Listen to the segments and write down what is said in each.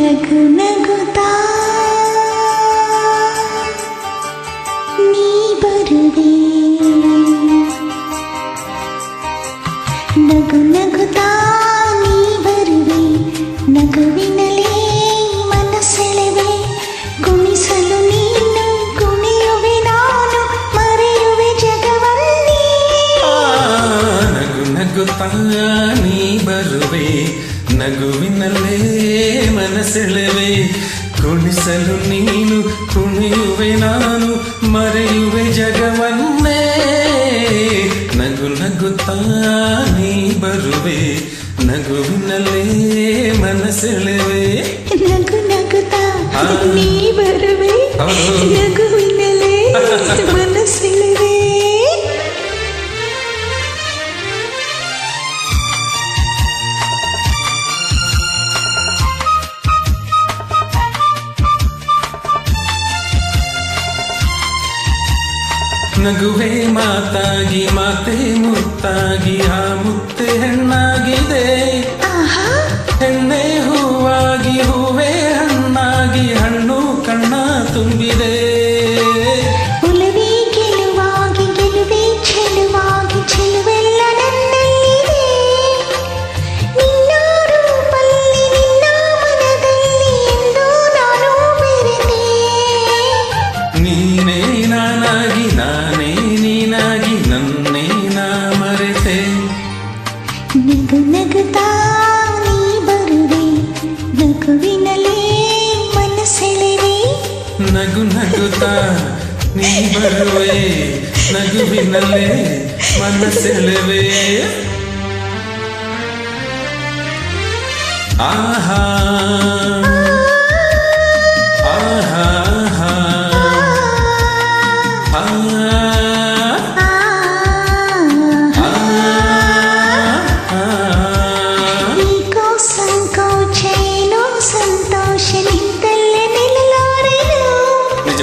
ನಗು ನಗುತ್ತಾ ನೀ ಬರುವೆ ನಗು ನಗುತ್ತಾ ನೀ ಬರುವೆ ನಗುವಿನಲೇ ಮನಸ್ಸೆಳೆವೆ ಕುಣಿಸಲು ನೀನು ಕುಣಿಯುವೆ ನಾನು ಮರೆಯುವೆ ಜಗವನ್ನೇ ಆ, ನಗು ನಗುತ್ತಾ ನೀ ಬರುವೆ ನಗುವಿನಲ್ಲೇ ಮನಸೆಳೆವೆ ಕುಣಿಸಲು ನೀನು ಕುಣಿಯುವೆ ನಾನು ಮರೆಯುವೆ ಜಗವನ್ನೇ ನಗು ನಗುತ್ತಾ ನೀ ಬರುವೆ ನಗುವಿನಲ್ಲೇ ಮನಸೆಳೆವೆ ನಗು ನಗುತ್ತಾ ಆ. ನೀ ಬರುವೆ ಹೌದು. ನಗುವೆ ಮಾತಾಗಿ ಮಾತೆ ಮುತ್ತಾಗಿ ಆ ಮುತ್ತೆ ಹೆಣ್ಣಾಗಿದೆ. ಹೆಣ್ಣೆ ಹೂವಾಗಿ ಹೂವೇ ಹಣ್ಣಾಗಿ ಹಣ್ಣು ಕಣ್ಣ ತುಂಬಿದೆ. ನಗು ನಗುತ್ತಾ ನೀ ಬರುವೆ ನಗುವಿನಲ್ಲೇ ಮನಸ್ಸೆಳೆವೆ ಆಹಾ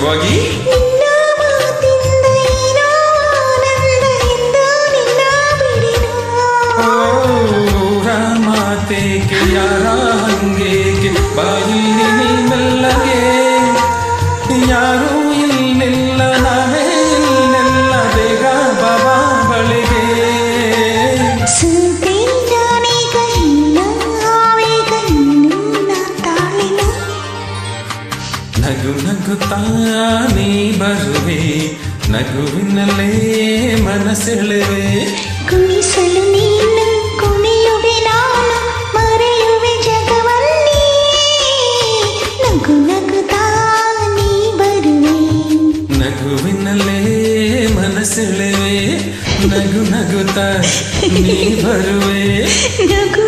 ನಿಜವಾಗಿ ನಿನ್ನ ಮಾತಿಂದ ಏನೋ ನಗು ನಗುತ್ತಾ ನೀ ಬರುವೆ ನಗುವಿನಲ್ಲೇ ಮನಸೆಳೆವೆ ಕುಣಿಸಲು ನೀನು ಕುಣಿಯುವೆ ನಾನು ಮರೆಯುವೆ ಜಗವನ್ನೇ ನಗು ನಗುತ್ತಾ ನೀ ಬರುವೆ ನಗುವಿನಲ್ಲೇ ಮನಸೆಳೆವೆ ನಗು ನಗುತ್ತಾ ನೀ ಬರುವೆ ನಗು